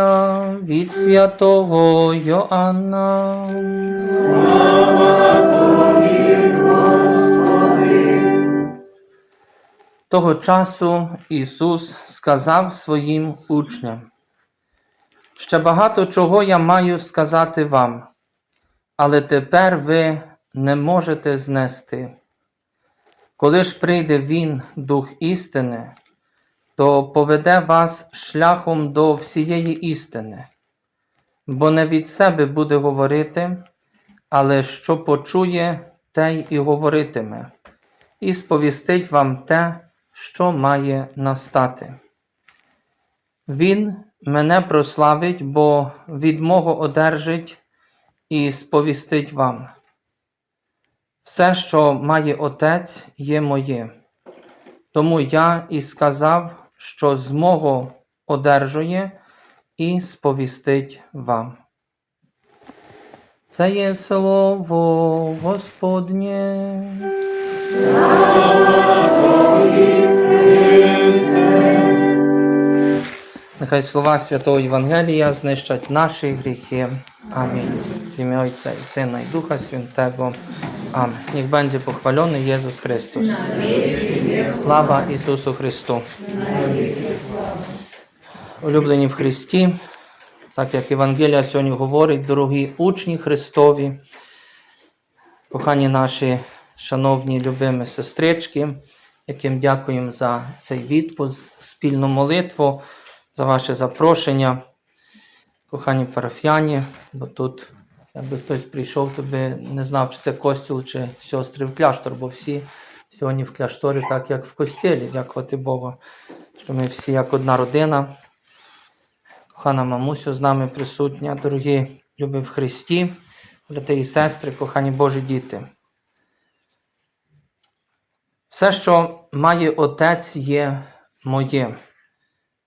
Євангелія від святого Йоанна. Того часу Ісус сказав своїм учням, ще багато чого я маю сказати вам, але тепер ви не можете знести. Коли ж прийде Він, Дух істини, то поведе вас шляхом до всієї істини, бо не від себе буде говорити, але що почує, те й і говоритиме, і сповістить вам те, що має настати. Він мене прославить, бо від мого одержить і сповістить вам. Все, що має Отець, є моє. Тому я і сказав, що з мого одержує і сповістить вам. Це є слово Господнє. Нехай слова Святого Євангелія знищать наші гріхи. Амінь. В ім'я Отця і Сина і Духа Святого. Амінь. Niech będzie pochwalony Jezus Chrystus. Слава Ісусу Христу. Улюблені в Христі, так як Євангелія сьогодні говорить, дорогі учні Христові, кохані наші шановні любимі сестрички, яким дякуємо за цей відпуск, спільну молитву, за ваше запрошення, кохані парафіяні, бо тут, якби хтось прийшов, то би не знав, чи це костюл, чи сестри в кляштор, бо всі сьогодні в кляшторі, так як в костілі, дякувати Богу, що ми всі як одна родина. Кохана мамусю з нами присутня, дорогі любі в Христі, брати і сестри, кохані Божі діти. Все, що має Отець, є моє.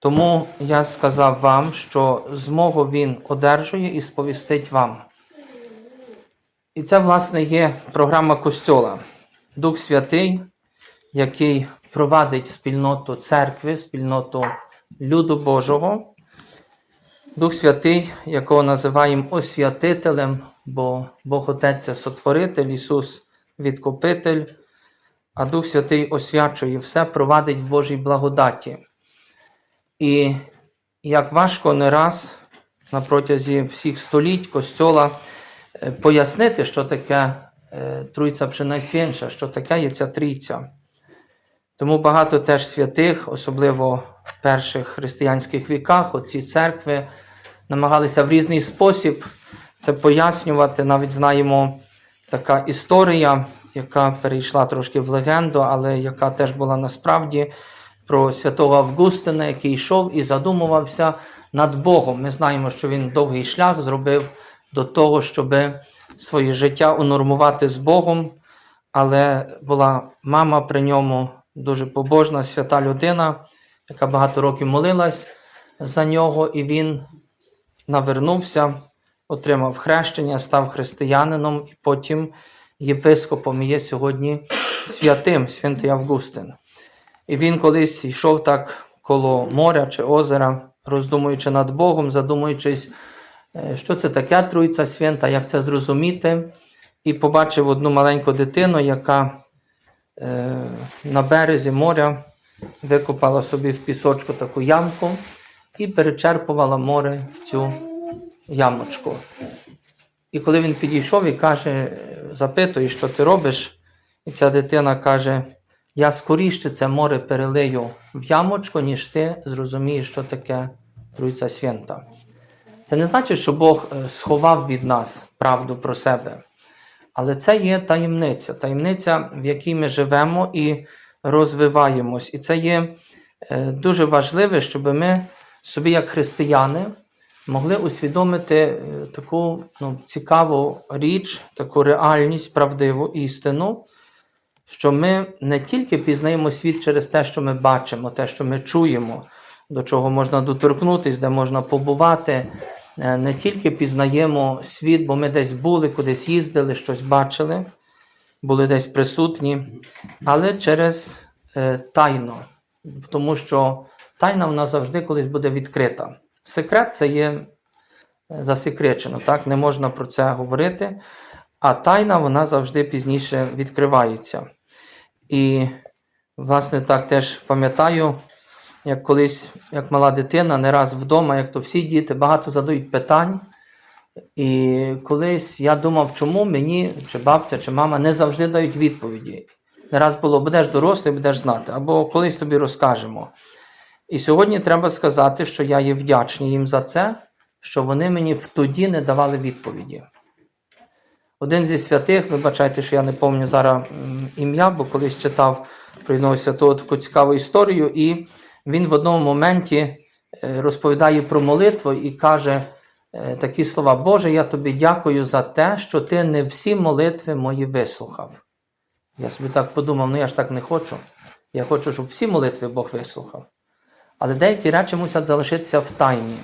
Тому я сказав вам, що з мого Він одержує і сповістить вам. І це, власне, є програма Костьола. Дух Святий, який провадить спільноту церкви, спільноту люду Божого. Дух Святий, якого називаємо освятителем, бо Бог Отець сотворитель, Ісус відкупитель, а Дух Святий освячує все, провадить в Божій благодаті. І як важко не раз на протязі всіх століть Костьола е, пояснити, що таке е, Тройця Пренайсвятіша, що таке є ця трійця. Тому багато теж святих, особливо в перших християнських віках, отці церкви, намагалися в різний спосіб це пояснювати. Навіть знаємо така історія, яка перейшла трошки в легенду, але яка теж була насправді про святого Августина, який йшов і задумувався над Богом. Ми знаємо, що він довгий шлях зробив до того, щоб своє життя унормувати з Богом, але була мама при ньому дуже побожна, свята людина, яка багато років молилась за нього, і він навернувся, отримав хрещення, став християнином і потім єпископом і є сьогодні святим, святий Августин. І він колись йшов так коло моря чи озера, роздумуючи над Богом, задумуючись, е, що це таке Троїця Свята, як це зрозуміти, і побачив одну маленьку дитину, яка е, на березі моря викопала собі в пісочку таку ямку і перечерпувала море в цю ямочку. І коли він підійшов і каже, запитує, що ти робиш, і ця дитина каже: Я скоріше це море перелию в ямочку, ніж ти зрозумієш, що таке Троїця Свята. Це не значить, що Бог е, сховав від нас правду про себе. Але це є таємниця, таємниця, в якій ми живемо і розвиваємось. І це є е, дуже важливе, щоб ми собі, як християни, могли усвідомити е, таку ну, цікаву річ, таку реальність, правдиву істину, що ми не тільки пізнаємо світ через те, що ми бачимо, те, що ми чуємо, до чого можна доторкнутися, де можна побувати. Е, Не тільки пізнаємо світ, бо ми десь були, кудись їздили, щось бачили. були десь присутні, але через е, тайну. Тому що тайна вона завжди колись буде відкрита. Секрет це є е, засекречено, так? не можна про це говорити. А тайна вона завжди пізніше відкривається. І, власне, так теж пам'ятаю, як колись, як мала дитина, не раз вдома, як то всі діти, багато задають питань. І колись я думав, чому мені, чи бабця, чи мама не завжди дають відповіді. Не раз було, будеш дорослий, будеш знати, або колись тобі розкажемо. І сьогодні треба сказати, що я є вдячний їм за це, що вони мені в тоді не давали відповіді. Один зі святих, вибачайте, що я не пам'ятаю зараз ім'я, бо колись читав про одного святого таку цікаву історію, і він в одному моменті е, розповідає про молитву і каже е, такі слова: Боже, я тобі дякую за те, що ти не всі молитви мої вислухав. Я собі так подумав, ну я ж так не хочу. Я хочу, щоб всі молитви Бог вислухав. Але деякі речі мусять залишитися в тайні.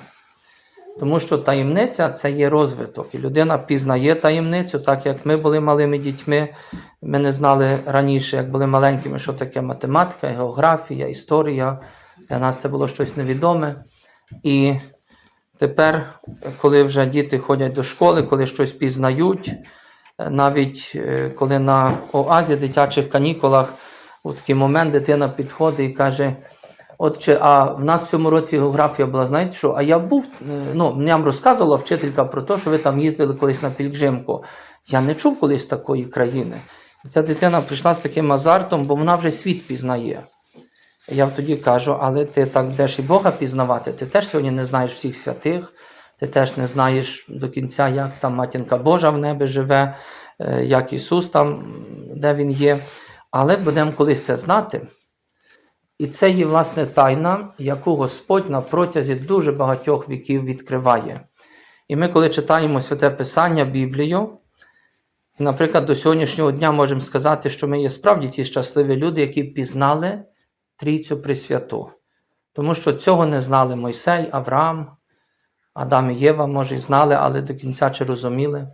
Тому що таємниця це є розвиток. І людина пізнає таємницю, так як ми були малими дітьми. Ми не знали раніше, як були маленькими, що таке математика, географія, історія. Для нас це було щось невідоме. І тепер, коли вже діти ходять до школи, коли щось пізнають, навіть е, коли на оазі дитячих канікулах у такий момент дитина підходить і каже. Отче, а в нас в цьому році географія була, знаєте що? А я був, е, ну, нам розказувала вчителька про те, що ви там їздили колись на пільгримку. Я не чув колись такої країни. І ця дитина прийшла з таким азартом, бо вона вже світ пізнає. Я тоді кажу, але ти так будеш і Бога пізнавати. Ти теж сьогодні не знаєш всіх святих, ти теж не знаєш до кінця, як там матінка Божа в небі живе, е, як Ісус там, де Він є. Але будемо колись це знати. І це є, власне, тайна, яку Господь на протязі дуже багатьох віків відкриває. І ми, коли читаємо Святе Писання, Біблію, наприклад, до сьогоднішнього дня можемо сказати, що ми є справді ті щасливі люди, які пізнали Трійцю Пресвяту. Тому що цього не знали Мойсей, Авраам, Адам і Єва, може, і знали, але до кінця чи розуміли.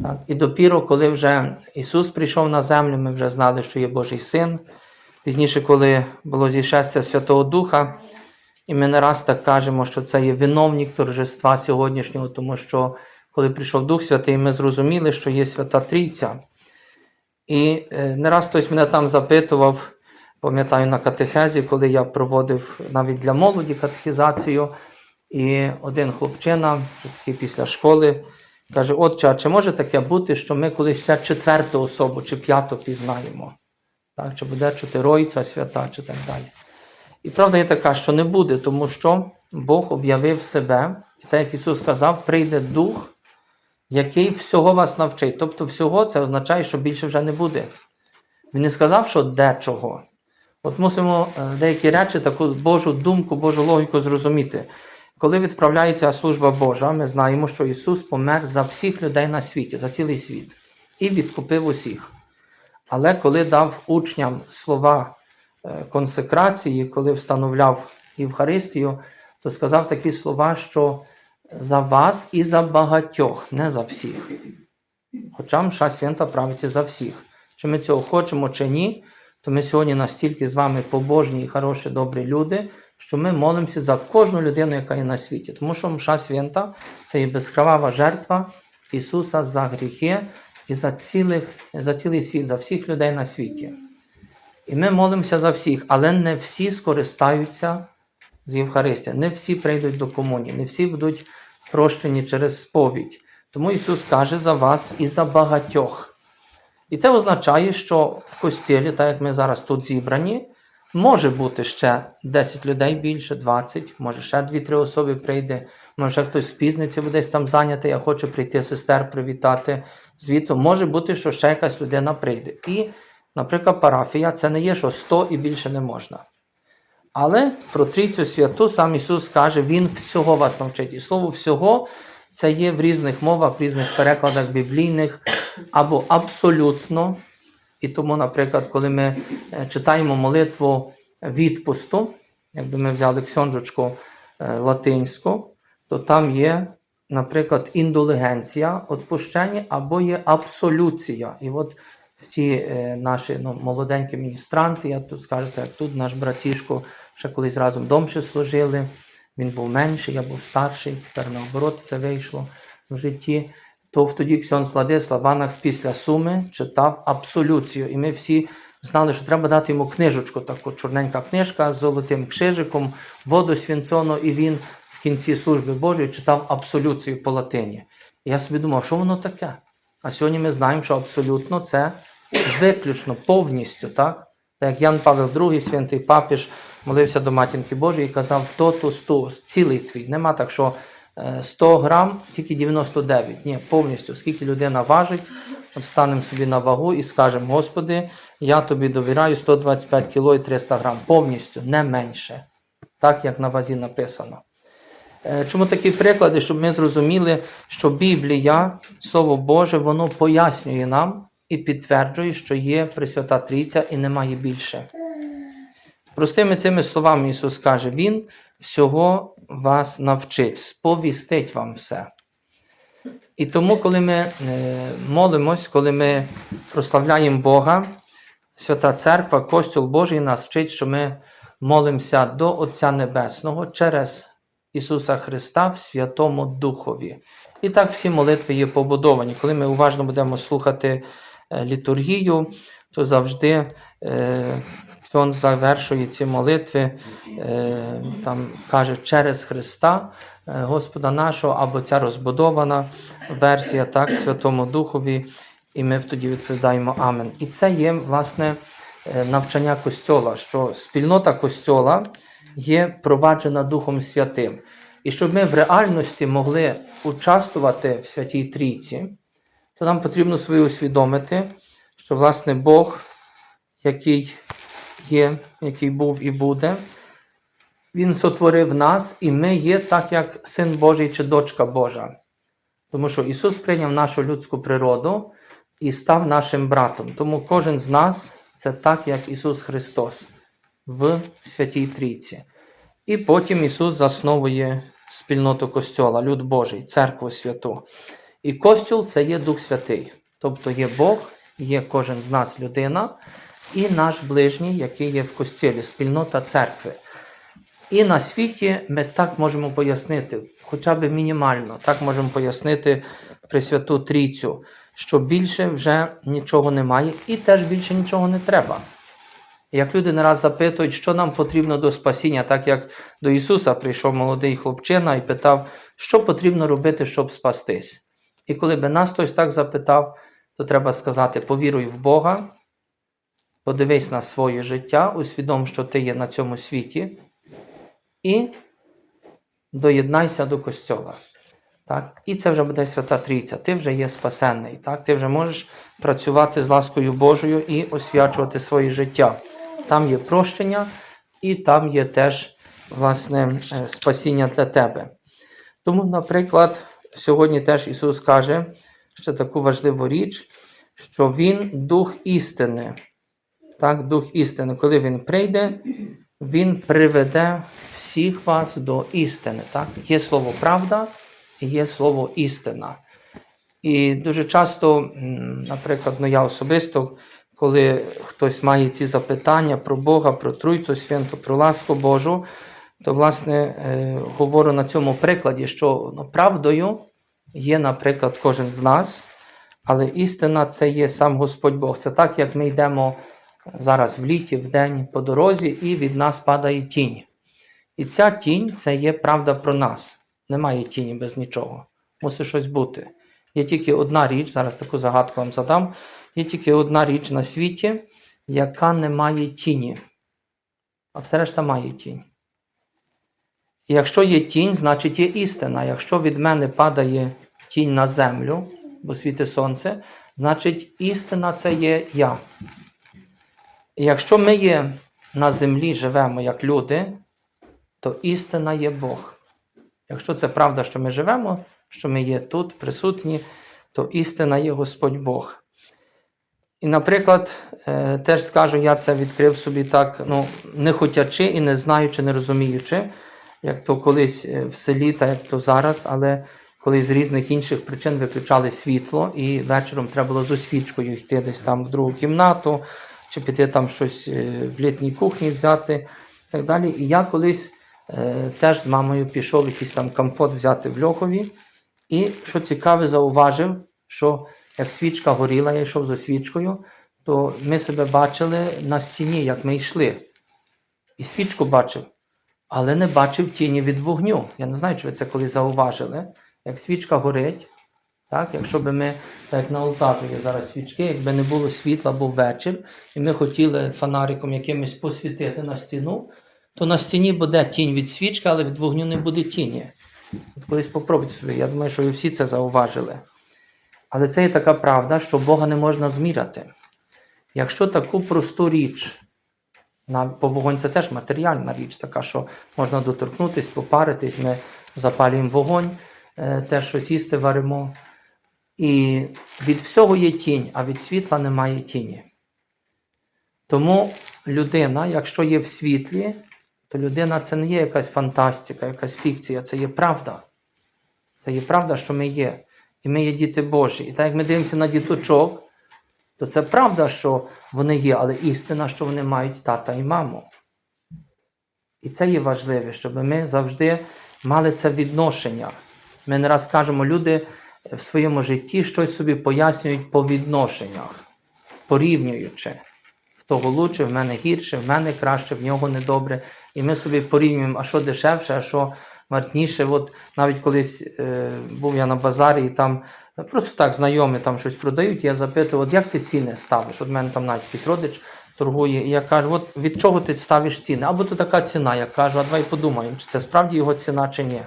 Так? І допіру, коли вже Ісус прийшов на землю, ми вже знали, що є Божий Син. Пізніше, коли було зішестя Святого Духа, і ми не раз так кажемо, що це є виновник торжества сьогоднішнього, тому що коли прийшов Дух Святий, ми зрозуміли, що є Свята Трійця. І е, не раз хтось мене там запитував, пам'ятаю, на катехезі, коли я проводив навіть для молоді катехізацію, і один хлопчина, такий після школи, каже: Отче, а чи може таке бути, що ми колись ще четверту особу чи п'яту пізнаємо? Так, чи буде чи Тройця свята, чи так далі. І правда є така, що не буде, тому що Бог об'явив себе, і так як Ісус сказав, прийде Дух, який всього вас навчить. Тобто, всього це означає, що більше вже не буде. Він не сказав, що дечого. От мусимо е, деякі речі, таку Божу думку, Божу логіку зрозуміти. Коли відправляється служба Божа, ми знаємо, що Ісус помер за всіх людей на світі, за цілий світ, і відкупив усіх. Але коли дав учням слова е, консекрації, коли встановляв Євхаристію, то сказав такі слова, що за вас і за багатьох, не за всіх. Хоча мша свята правиться за всіх. Чи ми цього хочемо, чи ні, то ми сьогодні настільки з вами побожні і хороші, добрі люди, що ми молимося за кожну людину, яка є на світі. Тому що мша свята це є безкровава жертва Ісуса за гріхи і за, цілих, за цілий світ, за всіх людей на світі. І ми молимося за всіх, але не всі скористаються з Євхаристія, не всі прийдуть до комунії, не всі будуть прощені через сповідь. Тому Ісус каже за вас і за багатьох. І це означає, що в костілі, так як ми зараз тут зібрані, може бути ще 10 людей більше, 20, може ще 2-3 особи прийде, може ще хтось спізниться, буде десь там зайнятий, я хочу прийти сестер привітати звіту. Може бути, що ще якась людина прийде. І, наприклад, парафія це не є, що 100 і більше не можна. Але про Трійцю святу сам Ісус каже, Він всього вас навчить. І слово всього це є в різних мовах, в різних перекладах біблійних, або абсолютно. І тому, наприклад, коли ми е, читаємо молитву відпусту, якби ми взяли ксьонджочку е, латинську, то там є, наприклад, індулігенція, відпущення, або є абсолюція. І от всі е, наші ну, молоденькі міністранти, я тут скажу, як тут наш братішко, ще колись разом домші служили. Він був менший, я був старший, тепер наоборот це вийшло в житті. То тоді Ксьон Владислав Ванакс після суми читав абсолюцію. І ми всі знали, що треба дати йому книжечку, таку чорненька книжка з золотим кшижиком, воду свінцону, і він в кінці служби Божої читав абсолюцію по латині. І я собі думав, що воно таке? А сьогодні ми знаємо, що абсолютно це виключно повністю, так? Як Ян Павел II, святий папіж, молився до матінки Божої і казав, тоту сту, цілий твій. Нема так, що 100 грам, тільки 99. Ні, повністю, скільки людина важить, от станемо собі на вагу і скажемо, Господи, я тобі довіряю 125 кг і 300 грам. Повністю, не менше. Так, як на вазі написано. Е, Чому такі приклади, щоб ми зрозуміли, що Біблія, Слово Боже, воно пояснює нам і підтверджує, що є Пресвята Трійця і немає більше. Простими цими словами Ісус каже, Він всього вас навчить, сповістить вам все. І тому, коли ми е, молимось, коли ми прославляємо Бога, Свята Церква, Костюл Божий нас вчить, що ми молимося до Отця Небесного через Ісуса Христа в Святому Духові. І так всі молитви є побудовані. Коли ми уважно будемо слухати е, літургію, то завжди він завершує ці молитви, е, там каже через Христа е, Господа нашого, або ця розбудована версія, так, Святому Духові, і ми тоді відповідаємо Амен. І це є, власне, е, навчання Костьола, що спільнота Костьола є проваджена Духом Святим. І щоб ми в реальності могли участвувати в Святій Трійці, то нам потрібно собі усвідомити, що власне Бог, який є, який був і буде, Він сотворив нас, і ми є так, як Син Божий чи дочка Божа. Тому що Ісус прийняв нашу людську природу і став нашим братом. Тому кожен з нас це так, як Ісус Христос в Святій Трійці. І потім Ісус засновує спільноту Костьола, люд Божий, церкву святу. І Костюл це є Дух Святий. Тобто є Бог, є кожен з нас людина, і наш ближній, який є в костілі, спільнота церкви. І на світі ми так можемо пояснити, хоча б мінімально, так можемо пояснити Пресвяту Трійцю, що більше вже нічого немає і теж більше нічого не треба. Як люди не раз запитують, що нам потрібно до спасіння, так як до Ісуса прийшов молодий хлопчина і питав, що потрібно робити, щоб спастись. І коли би нас хтось так запитав, то треба сказати: повіруй в Бога, подивись на своє життя, усвідом, що ти є на цьому світі, і доєднайся до Костьола. Так? І це вже буде Свята Трійця. Ти вже є спасенний. Так? Ти вже можеш працювати з ласкою Божою і освячувати своє життя. Там є прощення, і там є теж власне е, спасіння для тебе. Тому, наприклад, сьогодні теж Ісус каже ще таку важливу річ, що Він дух істини. Так, Дух істини, коли Він прийде, Він приведе всіх вас до істини. Так? Є слово правда і є слово істина. І дуже часто, наприклад, ну я особисто, коли хтось має ці запитання про Бога, про Тройцю Святу, про ласку Божу, то власне е, говорю на цьому прикладі, що ну, правдою є, наприклад, кожен з нас, але істина це є сам Господь Бог. Це так, як ми йдемо зараз в літі, в день по дорозі, і від нас падає тінь. І ця тінь це є правда про нас. Немає тіні без нічого. Мусить щось бути. Є тільки одна річ, зараз таку загадку вам задам. Є тільки одна річ на світі, яка не має тіні. А все решта має тінь. І якщо є тінь, значить є істина. Якщо від мене падає тінь на землю, бо світить сонце, значить істина це є я. Якщо ми є на землі, живемо як люди, то істина є Бог. Якщо це правда, що ми живемо, що ми є тут, присутні, то істина є Господь Бог. І, наприклад, е, теж скажу, я це відкрив собі так, ну, не хотячи і не знаючи, не розуміючи, як то колись е, в селі, та як то зараз, але коли з різних інших причин виключали світло, і вечором треба було зі свічкою йти десь там в другу кімнату, чи піти там щось е, в літній кухні взяти і так далі. І я колись е, теж з мамою пішов якийсь там компот взяти в Льохові. І що цікаве, зауважив, що як свічка горіла, я йшов за свічкою, то ми себе бачили на стіні, як ми йшли. І свічку бачив, але не бачив тіні від вогню. Я не знаю, чи ви це колись зауважили. Як свічка горить, так, якщо би ми, так як на алтажу є зараз свічки, якби не було світла, був вечір, і ми хотіли фонариком якимось посвітити на стіну, то на стіні буде тінь від свічки, але від вогню не буде тіні. От колись попробуйте собі. Я думаю, що ви всі це зауважили. Але це є така правда, що Бога не можна зміряти. Якщо таку просту річ, бо вогонь це теж матеріальна річ, така, що можна доторкнутись, попаритись, ми запалюємо вогонь, е, те, що їсти варимо. І від всього є тінь, а від світла немає тіні. Тому людина, якщо є в світлі, то людина це не є якась фантастика, якась фікція, це є правда. Це є правда, що ми є. І ми є діти Божі. І так як ми дивимося на діточок, то це правда, що вони є, але істина, що вони мають тата і маму. І це є важливе, щоб ми завжди мали це відношення. Ми не раз кажемо, люди в своєму житті щось собі пояснюють по відношеннях, порівнюючи. В того лучше, в мене гірше, в мене краще, в нього недобре. І ми собі порівнюємо, а що дешевше, а що вартніше. От навіть колись е, був я на базарі, і там е, просто так знайомі там щось продають. Я запитував, от як ти ціни ставиш? От в мене там навіть якийсь родич торгує, і я кажу, от від чого ти ставиш ціни? Або то така ціна. Я кажу, а давай подумаємо, чи це справді його ціна, чи ні.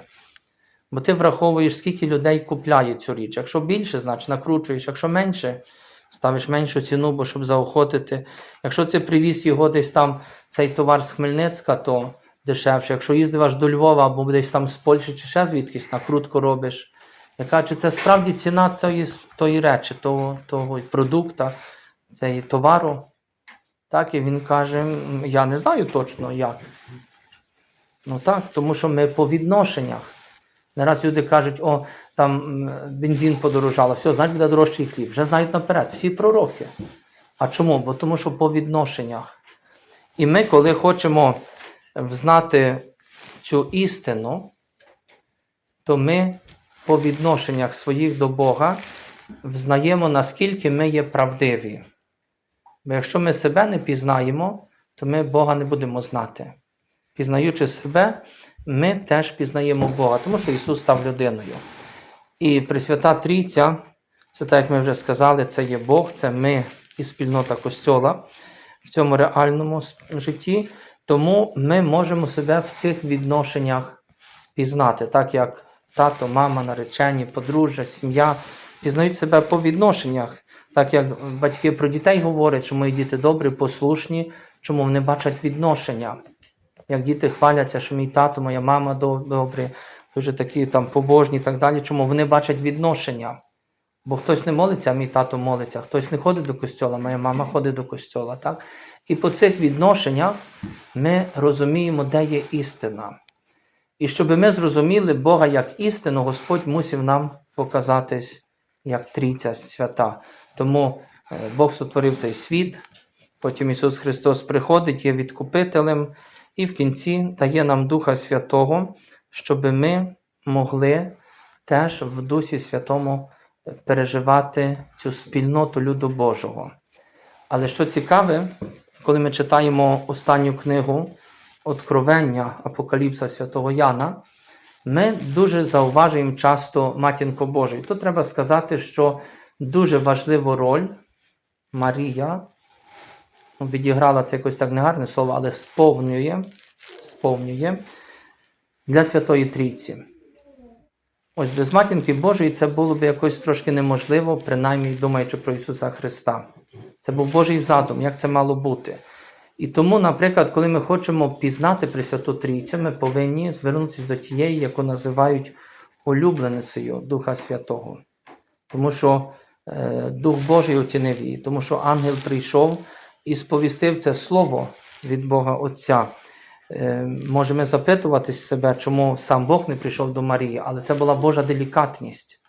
Бо ти враховуєш, скільки людей купляє цю річ. Якщо більше, значить накручуєш, якщо менше, ставиш меншу ціну, бо щоб заохотити. Якщо ти привіз його десь там, цей товар з Хмельницька, то дешевше. Якщо їздив аж до Львова або десь там з Польщі чи ще звідкись, накрутку робиш. Я кажу, чи це справді ціна тої, тої речі, того, того продукта, цієї товару. Так, і він каже, я не знаю точно як. Ну так, тому що ми по відношеннях. Не раз люди кажуть, о, там бензин подорожало, все, значить буде дорожчий хліб. Вже знають наперед, всі пророки. А чому? Бо тому що по відношеннях. І ми, коли хочемо знати цю істину, то ми по відношеннях своїх до Бога взнаємо, наскільки ми є правдиві. Бо якщо ми себе не пізнаємо, то ми Бога не будемо знати. Пізнаючи себе, ми теж пізнаємо Бога, тому що Ісус став людиною. І Пресвята Трійця, це так, як ми вже сказали, це є Бог, це ми і спільнота Костьола в цьому реальному житті. Тому ми можемо себе в цих відношеннях пізнати, так як тато, мама, наречені, подружжя, сім'я пізнають себе по відношеннях, так як батьки про дітей говорять, що мої діти добрі, послушні, чому вони бачать відношення. Як діти хваляться, що мій тато, моя мама доб- добрі, дуже такі там побожні і так далі. Чому вони бачать відношення? Бо хтось не молиться, а мій тато молиться, хтось не ходить до костьола, моя мама ходить до костьола. Так? І по цих відношеннях ми розуміємо, де є істина. І щоб ми зрозуміли Бога як істину, Господь мусив нам показатись як Трійця свята. Тому е, Бог сотворив цей світ, потім Ісус Христос приходить, є відкупителем, і в кінці дає нам Духа Святого, щоб ми могли теж в Дусі Святому переживати цю спільноту люду Божого. Але що цікаве, коли ми читаємо останню книгу Откровення Апокаліпса Святого Яна, ми дуже зауважуємо часто матінку Божу. І тут треба сказати, що дуже важливу роль Марія відіграла це якось так негарне слово, але сповнює, сповнює для Святої Трійці. Ось без матінки Божої це було б якось трошки неможливо, принаймні думаючи про Ісуса Христа. Це був Божий задум, як це мало бути. І тому, наприклад, коли ми хочемо пізнати Пресвяту Трійцю, ми повинні звернутися до тієї, яку називають улюбленицею Духа Святого. Тому що е, Дух Божий оцінив її, тому що ангел прийшов і сповістив це слово від Бога Отця. е, можемо запитуватись себе, чому сам Бог не прийшов до Марії, але це була Божа делікатність.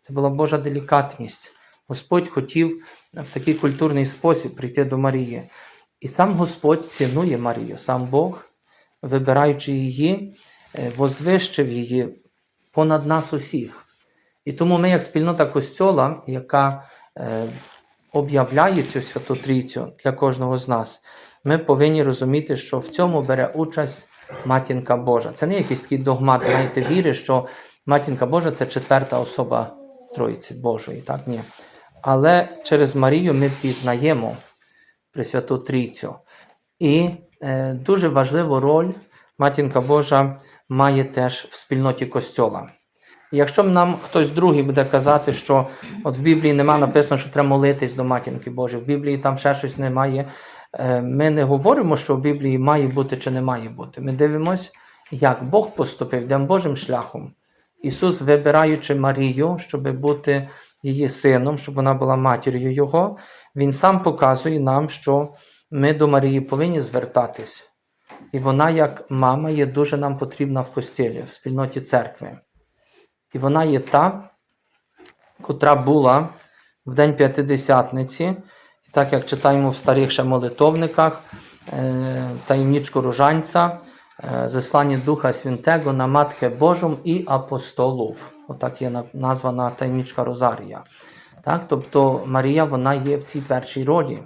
Це була Божа делікатність. Господь хотів в такий культурний спосіб прийти до Марії. І сам Господь цінує Марію, сам Бог, вибираючи її, е, возвищив її понад нас усіх. І тому ми, як спільнота Костьола, яка е, об'являє цю Святу Трійцю для кожного з нас, ми повинні розуміти, що в цьому бере участь Матінка Божа. Це не якийсь такий догмат, знаєте, віри, що Матінка Божа це четверта особа Троїці Божої. Так? Ні. Але через Марію ми пізнаємо Пресвяту Трійцю. І е, дуже важливу роль Матінка Божа має теж в спільноті Костьола. Якщо нам хтось другий буде казати, що от в Біблії нема написано, що треба молитись до Матінки Божої, в Біблії там ще щось немає. е, Ми не говоримо, що в Біблії має бути чи не має бути. Ми дивимося, як Бог поступив, йдемо Божим шляхом. Ісус, вибираючи Марію, щоб бути її сином, щоб вона була матір'ю Його, Він сам показує нам, що ми до Марії повинні звертатись. І вона, як мама, є дуже нам потрібна в постілі, в спільноті церкви. І вона є та, котра була в День П'ятидесятниці, і так як читаємо в старих ще молитовниках, е, таємничку рожанця, е, заслання Духа Святого на Матке Божому і апостолів. Отак є названа таємничка Розарія. Так? Тобто Марія вона є в цій першій ролі.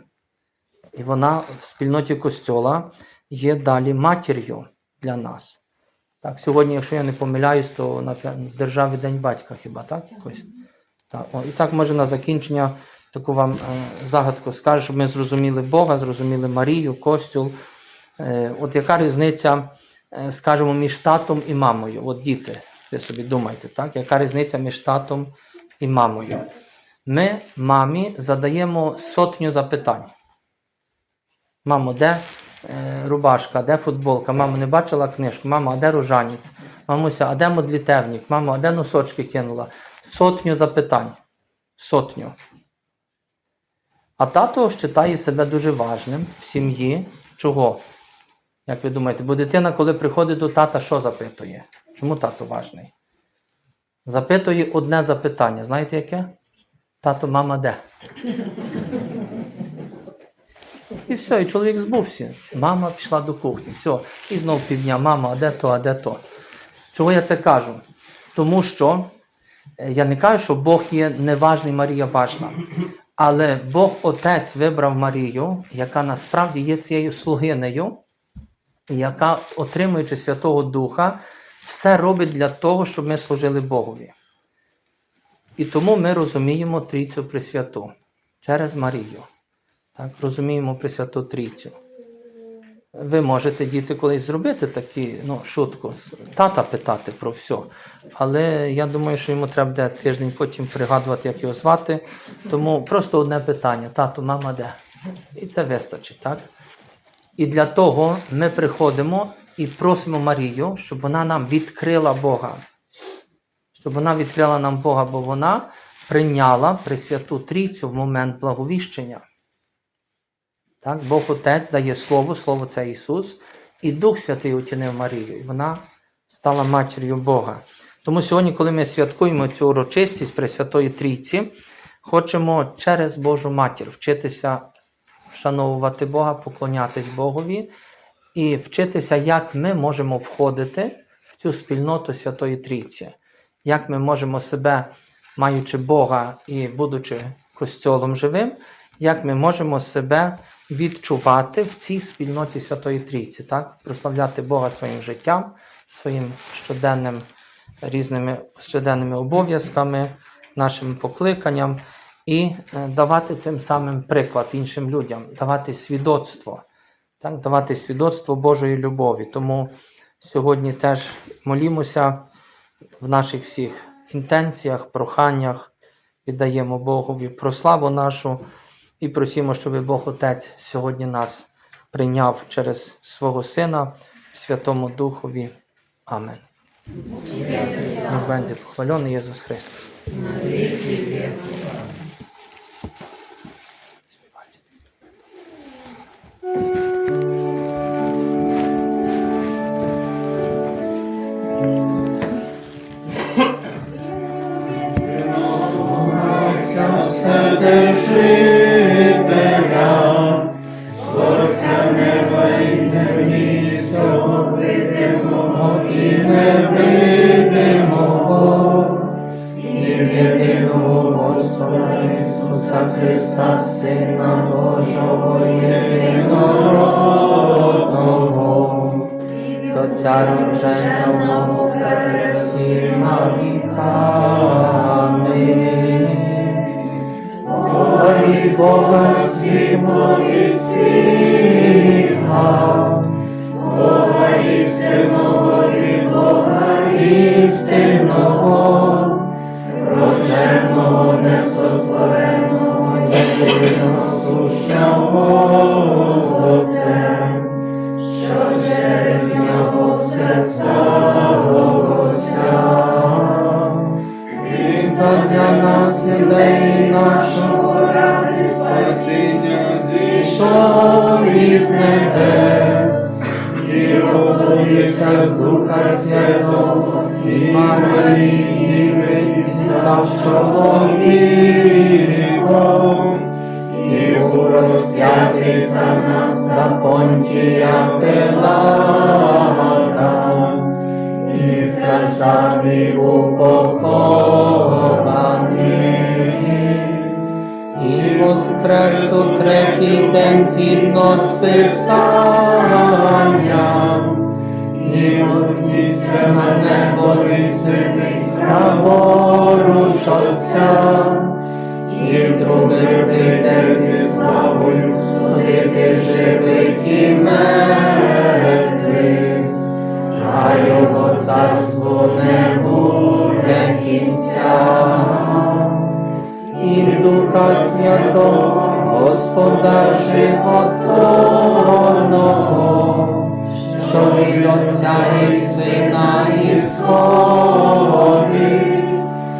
І вона в спільноті Костьола є далі матір'ю для нас. Так, сьогодні, якщо я не помиляюсь, то на в державі День батька хіба, так? Якось? Так, о, і так, може, на закінчення таку вам е, загадку скажу, щоб ми зрозуміли Бога, зрозуміли Марію, Костюл. Е, от яка різниця, е, скажімо, між татом і мамою? От діти, ви собі думайте, так? Яка різниця між татом і мамою? Ми мамі задаємо сотню запитань. Мамо, де рубашка, де футболка? Мамо, не бачила книжку? Мамо, а де ружанець? Мамуся, а де модлітевник? Мамо, а де носочки кинула? Сотню запитань. Сотню. А тато вважає себе дуже важним в сім'ї. Чого? Як ви думаєте, бо дитина, коли приходить до тата, що запитує? Чому тато важний? Запитує одне запитання. Знаєте яке? Тато, мама де? І все, і чоловік збувся. Мама пішла до кухні. Все. І знов півдня, мама, а де то, а де то. Чого я це кажу? Тому що е, я не кажу, що Бог є неважний, Марія важна. Але Бог Отець вибрав Марію, яка насправді є цією слугинею, яка, отримуючи Святого Духа, все робить для того, щоб ми служили Богові. І тому ми розуміємо Трійцю Пресвяту через Марію. Так, розуміємо Пресвяту Трійцю. Ви можете, діти, колись зробити такі, ну, шутку, тата питати про все. Але я думаю, що йому треба тиждень потім пригадувати, як його звати. Тому просто одне питання: тато, мама де? І це вистачить, так? І для того ми приходимо і просимо Марію, щоб вона нам відкрила Бога. Щоб вона відкрила нам Бога, бо вона прийняла Пресвяту Трійцю в момент благовіщення. Так? Бог Отець дає Слово, Слово це Ісус, і Дух Святий утінив Марію, і вона стала матір'ю Бога. Тому сьогодні, коли ми святкуємо цю урочистість Пресвятої Трійці, хочемо через Божу матір вчитися вшановувати Бога, поклонятись Богові і вчитися, як ми можемо входити в цю спільноту Святої Трійці, як ми можемо себе, маючи Бога і будучи костьолом живим, як ми можемо себе відчувати в цій спільноті Святої Трійці, так? прославляти Бога своїм життям, своїм щоденним різними щоденними обов'язками, нашим покликанням і е, давати цим самим приклад іншим людям, давати свідоцтво, так? давати свідоцтво Божої любові. Тому сьогодні теж молімося в наших всіх інтенціях, проханнях, віддаємо Богові про славу нашу і просімо, щоб Бог Отець сьогодні нас прийняв через свого Сина в Святому Духові. Амен. Niech Христос. pochwalony Jezus перед всіма віками. Славі Бога світло і світла, Бога істинного і Бога істинного, родженого, несотвореного, єдиносущного людей нашого ради Спасіння зійшов із небес, і родився з Духа Святого, і Марії і став чоловіком, і був розп'ятий за нас за понтія Пилата, і страждав був похований, і воскрес у третій день згідно з Писанням, і вознісся на небо і сидить праворуч Отця, і вдруге прийде зі славою судити живих і мертвих. А його царству не буде кінця. Духа Святого, Господа животворного, що від Отця і Сина і сходить,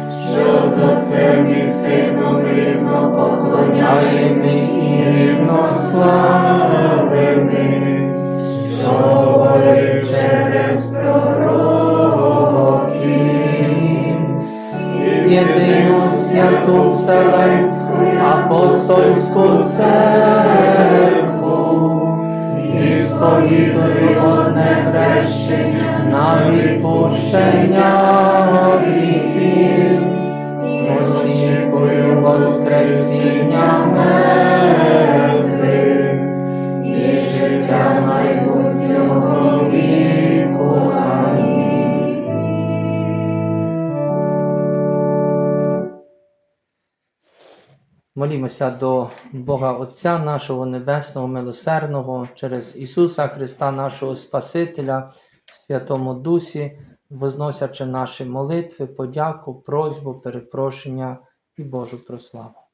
що з Отцем і Сином рівно поклоняємо і рівно славимо що говорив Вселенську апостольську церкву і сповідую одне хрещення на відпущення гріхів. Очікую Воскресіння мертвих і життя майбутнього віку. Молімося до Бога Отця нашого Небесного, милосердного, через Ісуса Христа, нашого Спасителя, в Святому Дусі, возносячи наші молитви, подяку, просьбу, перепрошення і Божу прославу.